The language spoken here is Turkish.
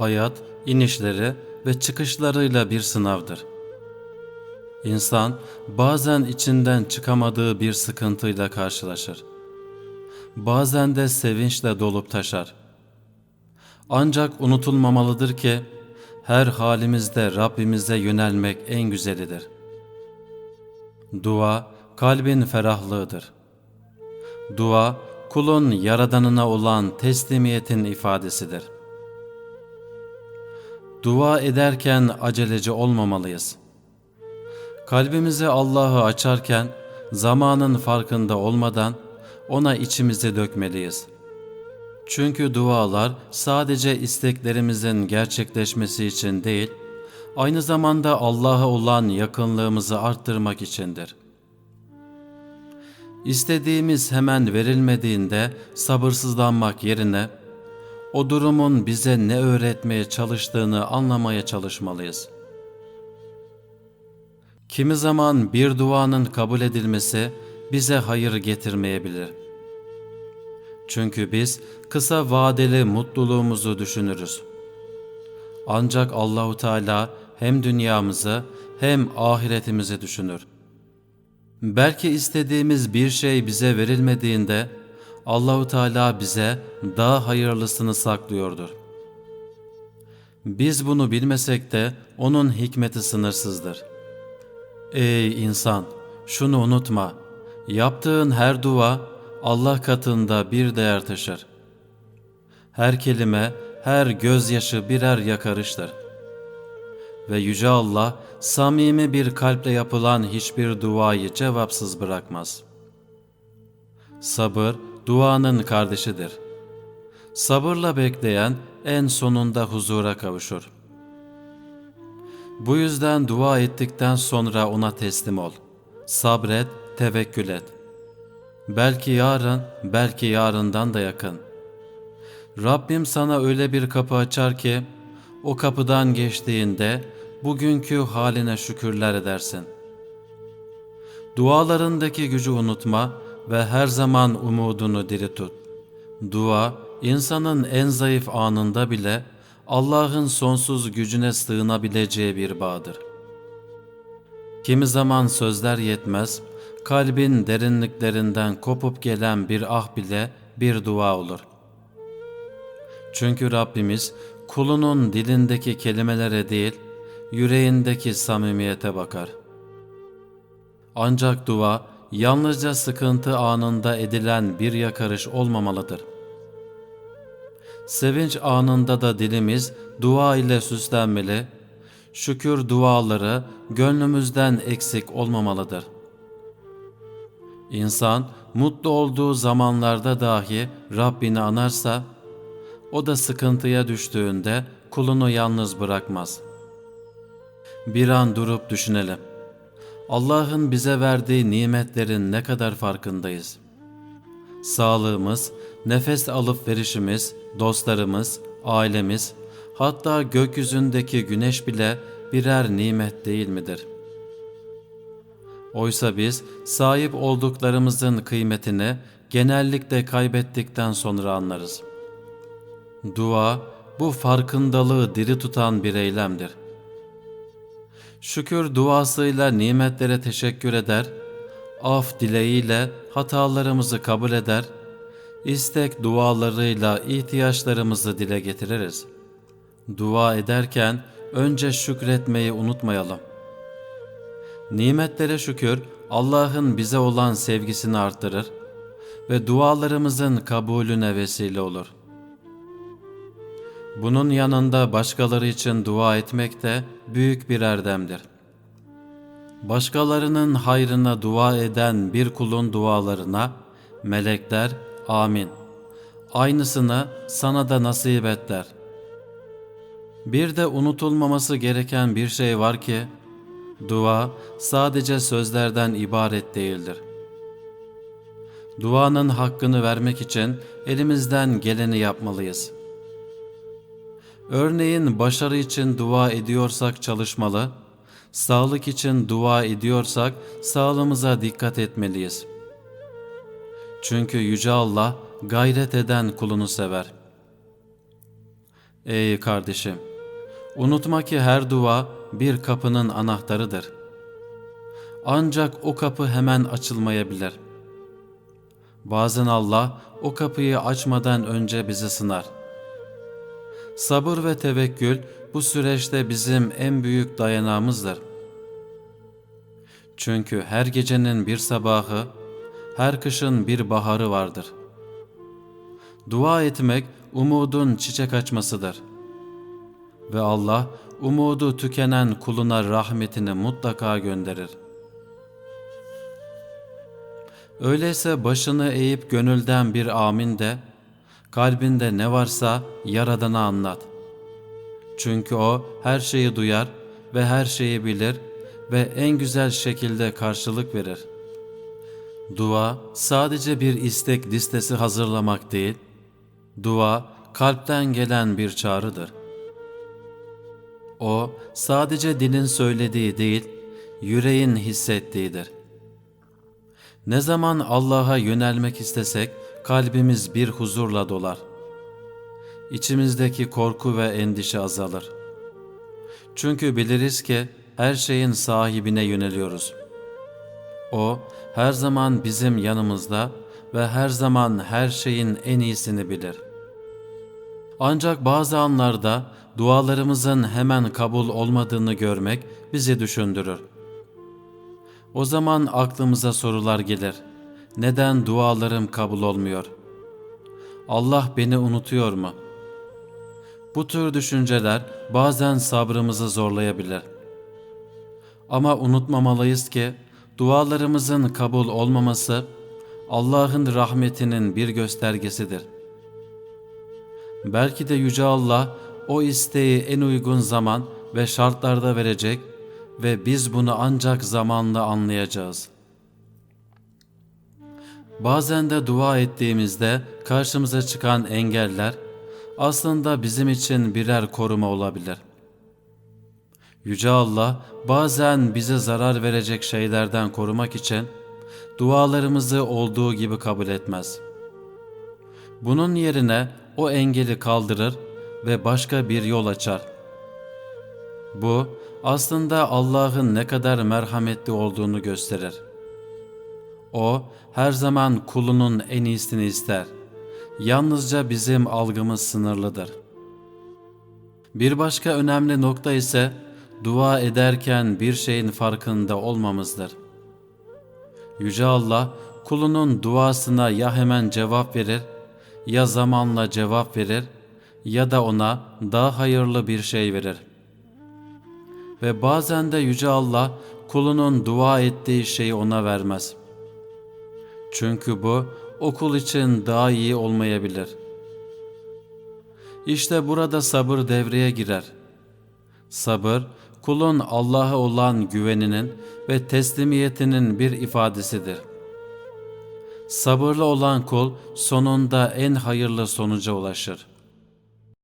hayat inişleri ve çıkışlarıyla bir sınavdır. İnsan bazen içinden çıkamadığı bir sıkıntıyla karşılaşır. Bazen de sevinçle dolup taşar. Ancak unutulmamalıdır ki her halimizde Rabbimize yönelmek en güzelidir. Dua kalbin ferahlığıdır. Dua kulun yaradanına olan teslimiyetin ifadesidir. Dua ederken aceleci olmamalıyız. Kalbimizi Allah'ı açarken zamanın farkında olmadan ona içimizi dökmeliyiz. Çünkü dualar sadece isteklerimizin gerçekleşmesi için değil, aynı zamanda Allah'a olan yakınlığımızı arttırmak içindir. İstediğimiz hemen verilmediğinde sabırsızlanmak yerine o durumun bize ne öğretmeye çalıştığını anlamaya çalışmalıyız. Kimi zaman bir duanın kabul edilmesi bize hayır getirmeyebilir. Çünkü biz kısa vadeli mutluluğumuzu düşünürüz. Ancak Allahu Teala hem dünyamızı hem ahiretimizi düşünür. Belki istediğimiz bir şey bize verilmediğinde Allahu Teala bize daha hayırlısını saklıyordur. Biz bunu bilmesek de onun hikmeti sınırsızdır. Ey insan, şunu unutma. Yaptığın her dua Allah katında bir değer taşır. Her kelime, her gözyaşı birer yakarıştır. Ve Yüce Allah samimi bir kalple yapılan hiçbir duayı cevapsız bırakmaz. Sabır, duanın kardeşidir. Sabırla bekleyen en sonunda huzura kavuşur. Bu yüzden dua ettikten sonra ona teslim ol. Sabret, tevekkül et. Belki yarın, belki yarından da yakın. Rabbim sana öyle bir kapı açar ki, o kapıdan geçtiğinde bugünkü haline şükürler edersin. Dualarındaki gücü unutma ve her zaman umudunu diri tut. Dua, insanın en zayıf anında bile Allah'ın sonsuz gücüne sığınabileceği bir bağdır. Kimi zaman sözler yetmez, kalbin derinliklerinden kopup gelen bir ah bile bir dua olur. Çünkü Rabbimiz kulunun dilindeki kelimelere değil, yüreğindeki samimiyete bakar. Ancak dua yalnızca sıkıntı anında edilen bir yakarış olmamalıdır. Sevinç anında da dilimiz dua ile süslenmeli, şükür duaları gönlümüzden eksik olmamalıdır. İnsan mutlu olduğu zamanlarda dahi Rabbini anarsa, o da sıkıntıya düştüğünde kulunu yalnız bırakmaz. Bir an durup düşünelim. Allah'ın bize verdiği nimetlerin ne kadar farkındayız. Sağlığımız, nefes alıp verişimiz, dostlarımız, ailemiz, hatta gökyüzündeki güneş bile birer nimet değil midir? Oysa biz sahip olduklarımızın kıymetini genellikle kaybettikten sonra anlarız. Dua, bu farkındalığı diri tutan bir eylemdir. Şükür duasıyla nimetlere teşekkür eder, af dileğiyle hatalarımızı kabul eder, istek dualarıyla ihtiyaçlarımızı dile getiririz. Dua ederken önce şükretmeyi unutmayalım. Nimetlere şükür Allah'ın bize olan sevgisini arttırır ve dualarımızın kabulüne vesile olur. Bunun yanında başkaları için dua etmek de büyük bir erdemdir. Başkalarının hayrına dua eden bir kulun dualarına melekler amin. Aynısını sana da nasip et der. Bir de unutulmaması gereken bir şey var ki, dua sadece sözlerden ibaret değildir. Duanın hakkını vermek için elimizden geleni yapmalıyız. Örneğin başarı için dua ediyorsak çalışmalı, sağlık için dua ediyorsak sağlığımıza dikkat etmeliyiz. Çünkü Yüce Allah gayret eden kulunu sever. Ey kardeşim! Unutma ki her dua bir kapının anahtarıdır. Ancak o kapı hemen açılmayabilir. Bazen Allah o kapıyı açmadan önce bizi sınar. Sabır ve tevekkül bu süreçte bizim en büyük dayanağımızdır. Çünkü her gecenin bir sabahı, her kışın bir baharı vardır. Dua etmek umudun çiçek açmasıdır. Ve Allah umudu tükenen kuluna rahmetini mutlaka gönderir. Öyleyse başını eğip gönülden bir amin de, kalbinde ne varsa Yaradan'a anlat. Çünkü O her şeyi duyar ve her şeyi bilir ve en güzel şekilde karşılık verir. Dua sadece bir istek listesi hazırlamak değil, dua kalpten gelen bir çağrıdır. O sadece dilin söylediği değil, yüreğin hissettiğidir. Ne zaman Allah'a yönelmek istesek kalbimiz bir huzurla dolar. İçimizdeki korku ve endişe azalır. Çünkü biliriz ki her şeyin sahibine yöneliyoruz. O her zaman bizim yanımızda ve her zaman her şeyin en iyisini bilir. Ancak bazı anlarda dualarımızın hemen kabul olmadığını görmek bizi düşündürür. O zaman aklımıza sorular gelir. Neden dualarım kabul olmuyor? Allah beni unutuyor mu? Bu tür düşünceler bazen sabrımızı zorlayabilir. Ama unutmamalıyız ki dualarımızın kabul olmaması Allah'ın rahmetinin bir göstergesidir. Belki de Yüce Allah o isteği en uygun zaman ve şartlarda verecek ve biz bunu ancak zamanla anlayacağız. Bazen de dua ettiğimizde karşımıza çıkan engeller aslında bizim için birer koruma olabilir. Yüce Allah bazen bize zarar verecek şeylerden korumak için dualarımızı olduğu gibi kabul etmez. Bunun yerine o engeli kaldırır ve başka bir yol açar. Bu aslında Allah'ın ne kadar merhametli olduğunu gösterir. O her zaman kulunun en iyisini ister. Yalnızca bizim algımız sınırlıdır. Bir başka önemli nokta ise dua ederken bir şeyin farkında olmamızdır. Yüce Allah kulunun duasına ya hemen cevap verir ya zamanla cevap verir ya da ona daha hayırlı bir şey verir. Ve bazen de Yüce Allah kulunun dua ettiği şeyi ona vermez. Çünkü bu o kul için daha iyi olmayabilir. İşte burada sabır devreye girer. Sabır, kulun Allah'a olan güveninin ve teslimiyetinin bir ifadesidir. Sabırlı olan kul sonunda en hayırlı sonuca ulaşır.